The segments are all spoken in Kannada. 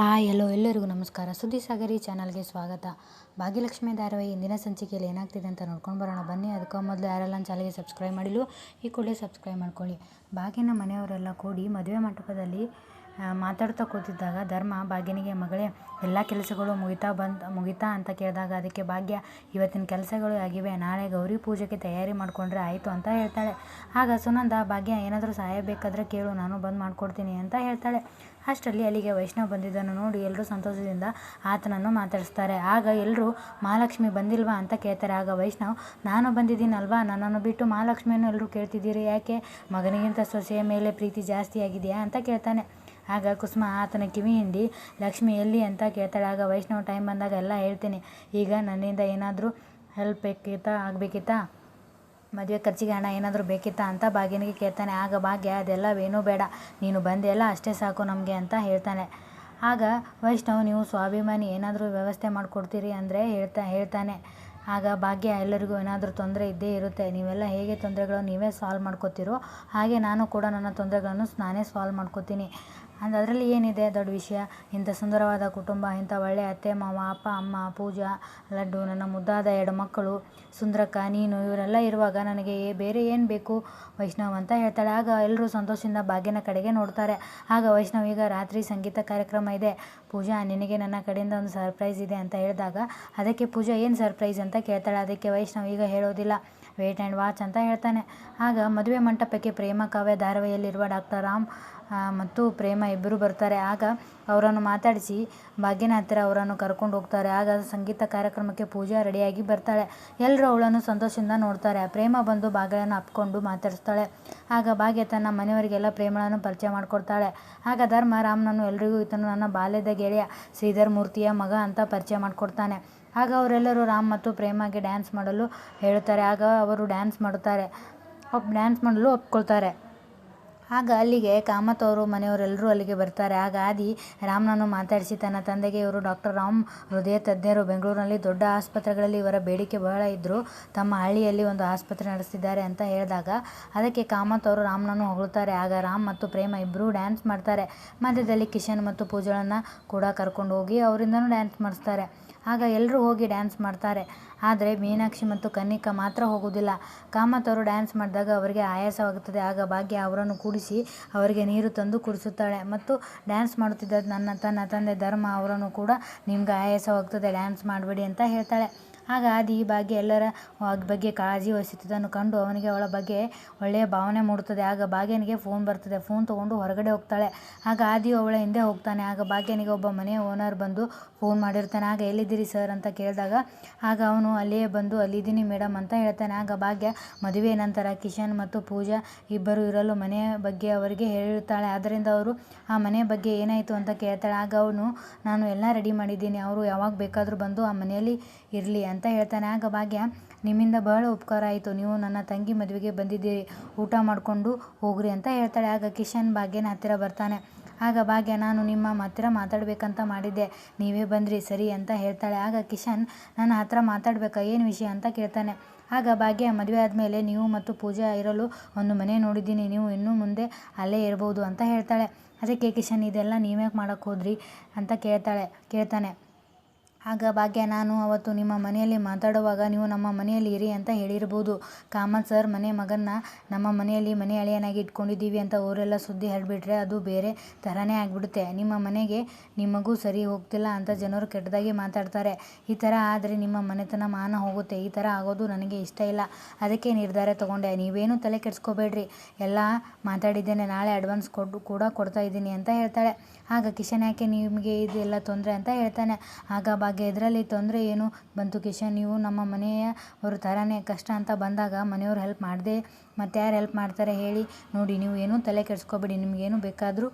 ಹಾಯ್, ಎಲ್ಲೋ ಎಲ್ಲರಿಗೂ ನಮಸ್ಕಾರ. ಸುದ್ದಿ ಸಾಗರಿ ಚಾನಲ್ಗೆ ಸ್ವಾಗತ. ಭಾಗ್ಯಲಕ್ಷ್ಮಿ ಧಾರಾವಾಹಿ ಇಂದಿನ ಸಂಚಿಕೆಯಲ್ಲಿ ಏನಾಗ್ತಿದೆ ಅಂತ ನೋಡ್ಕೊಂಡು ಬರೋಣ. ಬನ್ನಿ, ಅದಕ್ಕೆ ಮೊದಲು ಯಾರೆಲ್ಲ ಚಾನಲ್ಗೆ ಸಬ್ಸ್ಕ್ರೈಬ್ ಮಾಡಿಲ್ಲ, ಈ ಕೂಡಲೇ ಸಬ್ಸ್ಕ್ರೈಬ್ ಮಾಡ್ಕೊಳ್ಳಿ. ಭಾಗ್ಯನ ಮನೆಯವರೆಲ್ಲ ಕೂಡಿ ಮದುವೆ ಮಂಟಪದಲ್ಲಿ ಮಾತಾಡ್ತಾ ಕೂತಿದ್ದಾಗ ಧರ್ಮ, ಭಾಗ್ಯನಿಗೆ ಮಗಳೇ, ಎಲ್ಲ ಕೆಲಸಗಳು ಮುಗಿತಾ ಬಂದು, ಮುಗಿತಾ ಅಂತ ಕೇಳಿದಾಗ ಅದಕ್ಕೆ ಭಾಗ್ಯ, ಇವತ್ತಿನ ಕೆಲಸಗಳು ಆಗಿವೆ, ನಾಳೆ ಗೌರಿ ಪೂಜೆಗೆ ತಯಾರಿ ಮಾಡಿಕೊಂಡ್ರೆ ಆಯಿತು ಅಂತ ಹೇಳ್ತಾಳೆ. ಆಗ ಸುನಂದ, ಭಾಗ್ಯ, ಏನಾದರೂ ಸಹಾಯ ಬೇಕಾದರೆ ಕೇಳು, ನಾನು ಬಂದು ಮಾಡಿಕೊಡ್ತೀನಿ ಅಂತ ಹೇಳ್ತಾಳೆ. ಅಷ್ಟರಲ್ಲಿ ಅಲ್ಲಿಗೆ ವೈಷ್ಣವ್ ಬಂದಿದ್ದನ್ನು ನೋಡಿ ಎಲ್ಲರೂ ಸಂತೋಷದಿಂದ ಆತನನ್ನು ಮಾತಾಡಿಸ್ತಾರೆ. ಆಗ ಎಲ್ಲರೂ ಮಹಾಲಕ್ಷ್ಮಿ ಬಂದಿಲ್ವಾ ಅಂತ ಕೇಳ್ತಾರೆ. ಆಗ ವೈಷ್ಣವ್, ನಾನು ಬಂದಿದ್ದೀನಲ್ವಾ? ನನ್ನನ್ನು ಬಿಟ್ಟು ಮಹಾಲಕ್ಷ್ಮಿಯನ್ನು ಎಲ್ಲರೂ ಕೇಳ್ತಿದ್ದೀರಿ ಯಾಕೆ? ಮಗನಿಗಿಂತ ಸೊಸೆಯ ಮೇಲೆ ಪ್ರೀತಿ ಜಾಸ್ತಿ ಆಗಿದೆಯಾ? ಅಂತ ಕೇಳ್ತಾನೆ. ಆಗ ಕುಸುಮ ಆತನ ಕಿವಿ ಹಿಂಡಿ ಲಕ್ಷ್ಮಿ, ಎಲ್ಲಿ ಅಂತ ಕೇಳ್ತಾಳೆ. ಆಗ ವೈಷ್ಣವ್ ಟೈಮ್ ಬಂದಾಗ ಎಲ್ಲ ಹೇಳ್ತೀನಿ. ಈಗ ನನ್ನಿಂದ ಏನಾದರೂ ಹೆಲ್ಪ್ ಬೇಕಿತ್ತಾ, ಆಗಬೇಕಿತ್ತಾ? ಮದುವೆ ಖರ್ಚಿಗೆ ಹಣ ಏನಾದರೂ ಬೇಕಿತ್ತಾ ಅಂತ ಭಾಗ್ಯನಿಗೆ ಕೇಳ್ತಾನೆ. ಆಗ ಭಾಗ್ಯ ಅದೆಲ್ಲವೇನೂ ಬೇಡ. ನೀನು ಬಂದೆಲ್ಲ ಅಷ್ಟೇ ಸಾಕು ನಮಗೆ ಅಂತ ಹೇಳ್ತಾನೆ. ಆಗ ವೈಷ್ಣವ್, ನೀವು ಸ್ವಾಭಿಮಾನಿ, ಏನಾದರೂ ವ್ಯವಸ್ಥೆ ಮಾಡಿಕೊಡ್ತೀರಿ? ಅಂದರೆ ಹೇಳ್ತಾ, ಹೇಳ್ತಾನೆ. ಆಗ ಭಾಗ್ಯ, ಎಲ್ಲರಿಗೂ ಏನಾದರೂ ತೊಂದರೆ ಇದ್ದೇ ಇರುತ್ತೆ. ನೀವೆಲ್ಲ ಹೇಗೆ ತೊಂದರೆಗಳನ್ನು ನೀವೇ ಸಾಲ್ವ್ ಮಾಡ್ಕೋತೀರೋ ಹಾಗೆ ನಾನು ಕೂಡ ನನ್ನ ತೊಂದರೆಗಳನ್ನು ನಾನೇ ಸಾಲ್ವ್ ಮಾಡ್ಕೋತೀನಿ. ಅಂದ್ ಅದರಲ್ಲಿ ಏನಿದೆ ದೊಡ್ಡ ವಿಷಯ? ಇಂಥ ಸುಂದರವಾದ ಕುಟುಂಬ, ಇಂಥ ಒಳ್ಳೆಯ ಅತ್ತೆ, ಮಾವ, ಅಪ್ಪ, ಅಮ್ಮ, ಪೂಜಾ, ಲಡ್ಡು, ನನ್ನ ಮುದ್ದಾದ ಎರಡು ಮಕ್ಕಳು, ಸುಂದರಕ್ಕ, ನೀನು, ಇವರೆಲ್ಲ ಇರುವಾಗ ನನಗೆ ಬೇರೆ ಏನು ಬೇಕು? ವೈಷ್ಣವ್ ಅಂತ ಹೇಳ್ತಾಳೆ. ಆಗ ಎಲ್ಲರೂ ಸಂತೋಷದಿಂದ ಭಾಗ್ಯನ ಕಡೆಗೆ ನೋಡ್ತಾರೆ. ಆಗ ವೈಷ್ಣವ್, ಈಗ ರಾತ್ರಿ ಸಂಗೀತ ಕಾರ್ಯಕ್ರಮ ಇದೆ. ಪೂಜಾ, ನಿನಗೆ ನನ್ನ ಕಡೆಯಿಂದ ಒಂದು ಸರ್ಪ್ರೈಸ್ ಇದೆ ಅಂತ ಹೇಳಿದಾಗ, ಅದಕ್ಕೆ ಪೂಜಾ ಏನು ಸರ್ಪ್ರೈಸ್ ಅಂತ ಕೇಳ್ತಾಳೆ. ಅದಕ್ಕೆ ವೈಷ್ಣವ್, ಈಗ ಹೇಳೋದಿಲ್ಲ. ವೇಟ್ ಆ್ಯಂಡ್ ವಾಚ್ ಅಂತ ಹೇಳ್ತಾನೆ. ಆಗ ಮದುವೆ ಮಂಟಪಕ್ಕೆ ಪ್ರೇಮ, ಕಾವ್ಯ ಧಾರಾವಾಹಿಯಲ್ಲಿರುವ ಡಾಕ್ಟರ್ ರಾಮ್ ಮತ್ತು ಪ್ರೇಮ ಇಬ್ಬರು ಬರ್ತಾರೆ. ಆಗ ಅವರನ್ನು ಮಾತಾಡಿಸಿ ಭಾಗ್ಯನ ಹತ್ತಿರ ಅವರನ್ನು ಕರ್ಕೊಂಡು ಹೋಗ್ತಾರೆ. ಆಗ ಸಂಗೀತ ಕಾರ್ಯಕ್ರಮಕ್ಕೆ ಪೂಜಾ ರೆಡಿಯಾಗಿ ಬರ್ತಾಳೆ. ಎಲ್ಲರೂ ಅವಳನ್ನು ಸಂತೋಷದಿಂದ ನೋಡ್ತಾರೆ. ಪ್ರೇಮ ಬಂದು ಭಾಗ್ಯನ ಅಪ್ಕೊಂಡು ಮಾತಾಡಿಸ್ತಾಳೆ. ಆಗ ಭಾಗ್ಯ ತನ್ನ ಮನೆಯವರಿಗೆಲ್ಲ ಪ್ರೇಮಳನ್ನು ಪರಿಚಯ ಮಾಡಿಕೊಡ್ತಾಳೆ. ಆಗ ಧರ್ಮ ರಾಮನನ್ನು ಎಲ್ರಿಗೂ ಈತನು ನನ್ನ ಬಾಲ್ಯದ ಗೆಳೆಯ, ಶ್ರೀಧರ್ ಮೂರ್ತಿಯ ಮಗ ಅಂತ ಪರಿಚಯ ಮಾಡಿಕೊಡ್ತಾನೆ. ಆಗ ಅವರೆಲ್ಲರೂ ರಾಮ್ ಮತ್ತು ಪ್ರೇಮಗೆ ಡ್ಯಾನ್ಸ್ ಮಾಡಲು ಹೇಳುತ್ತಾರೆ. ಆಗ ಅವರು ಡ್ಯಾನ್ಸ್ ಮಾಡುತ್ತಾರೆ. ಡ್ಯಾನ್ಸ್ ಮಾಡಲು ಒಪ್ಕೊಳ್ತಾರೆ. ಆಗ ಅಲ್ಲಿಗೆ ಕಾಮತ್ ಅವರು ಮನೆಯವರೆಲ್ಲರೂ ಅಲ್ಲಿಗೆ ಬರ್ತಾರೆ. ಆಗ ಆದಿ ರಾಮ್ನನ್ನು ಮಾತಾಡಿಸಿ, ತನ್ನ ತಂದೆಗೆ ಇವರು ಡಾಕ್ಟರ್ ರಾಮ್ ಹೃದಯ ತಜ್ಞರು ಬೆಂಗಳೂರಿನಲ್ಲಿ ದೊಡ್ಡ ಆಸ್ಪತ್ರೆಗಳಲ್ಲಿ ಇವರ ಬೇಡಿಕೆ ಬಹಳ ಇದ್ದರು ತಮ್ಮ ಹಳ್ಳಿಯಲ್ಲಿ ಒಂದು ಆಸ್ಪತ್ರೆ ನಡೆಸಿದ್ದಾರೆ ಅಂತ ಹೇಳಿದಾಗ ಅದಕ್ಕೆ ಕಾಮತ್ ಅವರು ರಾಮ್ನನ್ನು ಹೊಗಳುತ್ತಾರೆ ಆಗ ರಾಮ್ ಮತ್ತು ಪ್ರೇಮ ಇಬ್ಬರೂ ಡ್ಯಾನ್ಸ್ ಮಾಡ್ತಾರೆ. ಮಧ್ಯದಲ್ಲಿ ಕಿಶನ್ ಮತ್ತು ಪೂಜಳನ್ನು ಕೂಡ ಕರ್ಕೊಂಡು ಹೋಗಿ ಅವರಿಂದನೂ ಡ್ಯಾನ್ಸ್ ಮಾಡಿಸ್ತಾರೆ. ಆಗ ಎಲ್ಲರೂ ಹೋಗಿ ಡ್ಯಾನ್ಸ್ ಮಾಡ್ತಾರೆ. ಆದರೆ ಮೀನಾಕ್ಷಿ ಮತ್ತು ಕನ್ನಿಕಾ ಮಾತ್ರ ಹೋಗುವುದಿಲ್ಲ. ಕಾಮತ್ ಅವರು ಡ್ಯಾನ್ಸ್ ಮಾಡಿದಾಗ ಅವರಿಗೆ ಆಯಾಸವಾಗುತ್ತದೆ. ಆಗ ಭಾಗ್ಯ ಅವರನ್ನು ಕೂಡಿಸಿ ಅವರಿಗೆ ನೀರು ತಂದು ಕುಡಿಸುತ್ತಾಳೆ. ಮತ್ತು ಡ್ಯಾನ್ಸ್ ಮಾಡುತ್ತಿದ್ದ ನನ್ನ ತನ್ನ ತಂದೆ ಧರ್ಮ ಅವರನ್ನು ಕೂಡ ನಿಮ್ಗೆ ಆಯಾಸವಾಗ್ತದೆ ಡ್ಯಾನ್ಸ್ ಮಾಡಬೇಡಿ ಅಂತ ಹೇಳ್ತಾಳೆ. ಆಗ ಆದಿ ಭಾಗ್ಯ ಎಲ್ಲರ ಬಗ್ಗೆ ಕಾಳಜಿ ವಹಿಸುತ್ತಿದ್ದನ್ನು ಕಂಡು ಅವನಿಗೆ ಅವಳ ಬಗ್ಗೆ ಒಳ್ಳೆಯ ಭಾವನೆ ಮೂಡುತ್ತದೆ. ಆಗ ಭಾಗ್ಯನಿಗೆ ಫೋನ್ ಬರ್ತದೆ. ಫೋನ್ ತೊಗೊಂಡು ಹೊರಗಡೆ ಹೋಗ್ತಾಳೆ. ಆಗ ಆದಿಯು ಅವಳ ಹಿಂದೆ ಹೋಗ್ತಾನೆ. ಆಗ ಭಾಗ್ಯನಿಗೆ ಒಬ್ಬ ಮನೆಯ ಓನರ್ ಬಂದು ಫೋನ್ ಮಾಡಿರ್ತಾನೆ. ಆಗ ಎಲ್ಲಿದ್ದೀರಿ ಸರ್ ಅಂತ ಕೇಳಿದಾಗ, ಆಗ ಅವನು ಅಲ್ಲಿಯೇ ಬಂದು ಅಲ್ಲಿದ್ದೀನಿ ಮೇಡಮ್ ಅಂತ ಹೇಳ್ತಾನೆ. ಆಗ ಭಾಗ್ಯ ಮದುವೆ ನಂತರ ಕಿಶನ್ ಮತ್ತು ಪೂಜಾ ಇಬ್ಬರು ಇರಲು ಮನೆಯ ಬಗ್ಗೆ ಅವರಿಗೆ ಹೇಳಿರ್ತಾಳೆ. ಆದ್ದರಿಂದ ಅವರು, ಆ ಮನೆಯ ಬಗ್ಗೆ ಏನಾಯಿತು ಅಂತ ಕೇಳ್ತಾಳೆ. ಆಗ ಅವನು, ನಾನು ಎಲ್ಲ ರೆಡಿ ಮಾಡಿದ್ದೀನಿ. ಅವರು ಯಾವಾಗ ಬೇಕಾದರೂ ಬಂದು ಆ ಮನೆಯಲ್ಲಿ ಇರಲಿ ಅಂತ ಹೇಳ್ತಾನೆ. ಆಗ ಭಾಗ್ಯ, ನಿಮ್ಮಿಂದ ಬಹಳ ಉಪಕಾರ ಆಯಿತು. ನೀವು ನನ್ನ ತಂಗಿ ಮದುವೆಗೆ ಬಂದಿದ್ದೀರಿ. ಊಟ ಮಾಡಿಕೊಂಡು ಹೋಗ್ರಿ ಅಂತ ಹೇಳ್ತಾಳೆ. ಆಗ ಕಿಶನ್ ಭಾಗ್ಯನ ಹತ್ತಿರ ಬರ್ತಾನೆ. ಆಗ ಭಾಗ್ಯ, ನಾನು ನಿಮ್ಮ ಹತ್ತಿರ ಮಾತಾಡಬೇಕಂತ ಮಾಡಿದ್ದೆ. ನೀವೇ ಬಂದ್ರಿ, ಸರಿ ಅಂತ ಹೇಳ್ತಾಳೆ. ಆಗ ಕಿಶನ್, ನನ್ನ ಹತ್ತಿರ ಮಾತಾಡಬೇಕಾ? ಏನು ವಿಷಯ ಅಂತ ಕೇಳ್ತಾನೆ. ಆಗ ಭಾಗ್ಯ, ಮದುವೆ ಆದಮೇಲೆ ನೀವು ಮತ್ತು ಪೂಜಾ ಇರಲು ಒಂದು ಮನೆ ನೋಡಿದ್ದೀನಿ. ನೀವು ಇನ್ನೂ ಮುಂದೆ ಅಲ್ಲೇ ಇರ್ಬೋದು ಅಂತ ಹೇಳ್ತಾಳೆ. ಅದಕ್ಕೆ ಕಿಶನ್, ಇದೆಲ್ಲ ನೀವ್ಯಾಕೆ ಮಾಡೋಕ್ಕೆ ಹೋದ್ರಿ ಅಂತ ಕೇಳ್ತಾಳೆ ಕೇಳ್ತಾನೆ. ಆಗ ಭಾಗ್ಯ, ನಾನು ಅವತ್ತು ನಿಮ್ಮ ಮನೆಯಲ್ಲಿ ಮಾತಾಡುವಾಗ ನೀವು ನಮ್ಮ ಮನೆಯಲ್ಲಿ ಇರಿ ಅಂತ ಹೇಳಿರ್ಬೋದು. ಕಾಮತ್ ಸರ್, ಮನೆ ಮಗನ್ನ ನಮ್ಮ ಮನೆಯಲ್ಲಿ ಮನೆ ಅಳಿಯನಾಗಿ ಇಟ್ಕೊಂಡಿದ್ದೀವಿ ಅಂತ ಊರೆಲ್ಲ ಸುದ್ದಿ ಹೇಳಿಬಿಟ್ರೆ ಅದು ಬೇರೆ ಥರನೇ ಆಗಿಬಿಡುತ್ತೆ. ನಿಮ್ಮ ಮನೆಗೆ ನಿಮಗೂ ಸರಿ ಹೋಗ್ತಿಲ್ಲ ಅಂತ ಜನರು ಕೆಟ್ಟದಾಗಿ ಮಾತಾಡ್ತಾರೆ. ಈ ಥರ ಆದರೆ ನಿಮ್ಮ ಮನೆತನ ಮಾನ ಹೋಗುತ್ತೆ. ಈ ಥರ ಆಗೋದು ನನಗೆ ಇಷ್ಟ ಇಲ್ಲ. ಅದಕ್ಕೆ ನಿರ್ಧಾರ ತಗೊಂಡೆ. ನೀವೇನು ತಲೆ ಕೆಡಿಸ್ಕೋಬೇಡ್ರಿ. ಎಲ್ಲ ಮಾತಾಡಿದ್ದೇನೆ. ನಾಳೆ ಅಡ್ವಾನ್ಸ್ ಕೊಟ್ಟು ಕೂಡ ಕೊಡ್ತಾ ಇದ್ದೀನಿ ಅಂತ ಹೇಳ್ತಾಳೆ. ಆಗ ಕಿಶನ್, ಯಾಕೆ ನಿಮಗೆ ಇದೆಲ್ಲ ತೊಂದರೆ ಅಂತ ಹೇಳ್ತಾನೆ. ಆಗ ಇದರಲ್ಲಿ ತೊಂದರೆ ಏನು? ಬಂತು ಕಿಶನ್, ನೀವು ನಮ್ಮ ಮನೆಯ ಅವ್ರ ಥರನೇ ಕಷ್ಟ ಅಂತ ಬಂದಾಗ ಮನೆಯವ್ರು ಹೆಲ್ಪ್ ಮಾಡದೆ ಮತ್ತು ಯಾರು ಹೆಲ್ಪ್ ಮಾಡ್ತಾರೆ ಹೇಳಿ ನೋಡಿ, ನೀವು ಏನೂ ತಲೆ ಕೆಡಿಸ್ಕೋಬೇಡಿ, ನಿಮಗೇನು ಬೇಕಾದರೂ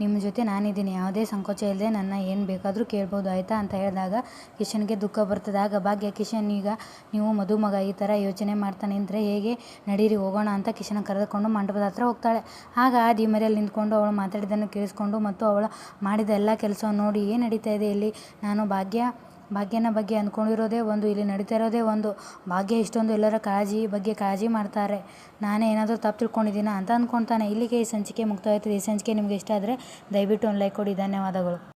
ನಿಮ್ಮ ಜೊತೆ ನಾನಿದ್ದೀನಿ. ಯಾವುದೇ ಸಂಕೋಚ ಇಲ್ಲದೆ ನನ್ನ ಏನು ಬೇಕಾದರೂ ಕೇಳ್ಬೋದು, ಆಯಿತಾ? ಅಂತ ಹೇಳಿದಾಗ ಕಿಶನ್ಗೆ ದುಃಖ ಬರ್ತದಾಗ ಭಾಗ್ಯ, ಕಿಶನ್, ಈಗ ನೀವು ಮದುಮಗ ಈ ಥರ ಯೋಚನೆ ಮಾಡ್ತಾನೆ ಅಂದರೆ ಹೇಗೆ ನಡೀರಿ? ಹೋಗೋಣ ಅಂತ ಕಿಶನ್ ಕರೆದುಕೊಂಡು ಮಂಟಪದ ಹತ್ರ ಹೋಗ್ತಾಳೆ. ಆಗ ಆ ಮರೆಯಲ್ಲಿ ನಿಂತ್ಕೊಂಡು ಅವಳು ಮಾತಾಡಿದ್ದನ್ನು ಕೇಳಿಸ್ಕೊಂಡು ಮತ್ತು ಅವಳು ಮಾಡಿದ ಎಲ್ಲ ಕೆಲಸವನ್ನು ನೋಡಿ, ಏನು ನಡೀತಾ ಇದೆ ಇಲ್ಲಿ? ನಾನು ಭಾಗ್ಯ ಭಾಗ್ಯನ ಬಗ್ಗೆ ಅಂದ್ಕೊಂಡಿರೋದೇ ಒಂದು, ಇಲ್ಲಿ ನಡೀತಾ ಇರೋದೇ ಒಂದು. ಭಾಗ್ಯ ಇಷ್ಟೊಂದು ಎಲ್ಲರ ಕಾಳಜಿ ಬಗ್ಗೆ ಕಾಳಜಿ ಮಾಡ್ತಾರೆ. ನಾನೇ ಏನಾದರೂ ತಪ್ಪು ತಿಳ್ಕೊಂಡಿದ್ದೀನ ಅಂತ ಅಂದ್ಕೊತಾನೆ ಇಲ್ಲಿಗೆ ಈ ಸಂಚಿಕೆ ಮುಕ್ತಾಯ ಈ ಸಂಚಿಕೆ ನಿಮಗೆ ಇಷ್ಟ ಆದರೆ ದಯವಿಟ್ಟು ಒಂದು ಲೈಕ್ ಕೊಡಿ. ಧನ್ಯವಾದಗಳು.